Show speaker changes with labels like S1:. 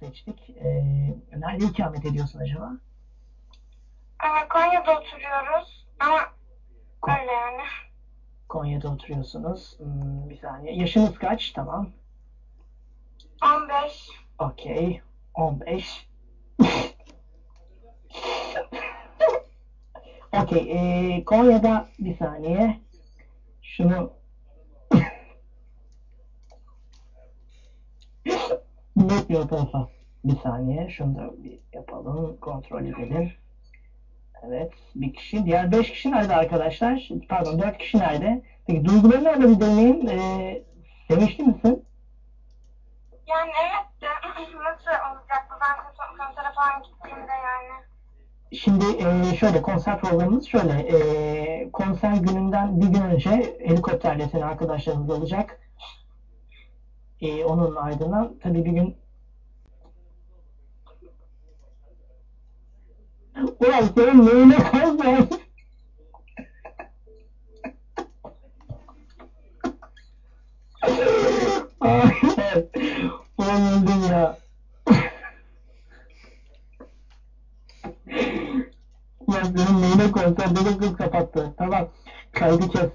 S1: seçtik. Ee, nerede ikamet ediyorsun acaba?
S2: Ama Konya'da oturuyoruz. Ama öyle yani.
S1: Konya'da oturuyorsunuz. Hmm, bir saniye. Yaşınız kaç? Tamam.
S2: 15.
S1: Okey. 15. Okey. ee, Konya'da bir saniye. Şunu Yetmiyor tarafa. Bir saniye. Şunu da bir yapalım. Kontrol edelim. Evet. Bir kişi. Diğer beş kişi nerede arkadaşlar? Pardon dört kişi nerede? Peki duygularını alabilir miyim? Ee, sevinçli misin?
S2: Yani evet de nasıl olacak bu ben konser, konsere falan gittiğimde yani.
S1: Şimdi e, şöyle konser programımız şöyle e, konser gününden bir gün önce helikopterle seni arkadaşlarımız alacak. E, onun ardından tabii bir gün Ulan senin neyine? Hayır. Ulan öldüm ya. Ya senin neyine konser dedim kız kapattı. Tamam. Kaydı kes.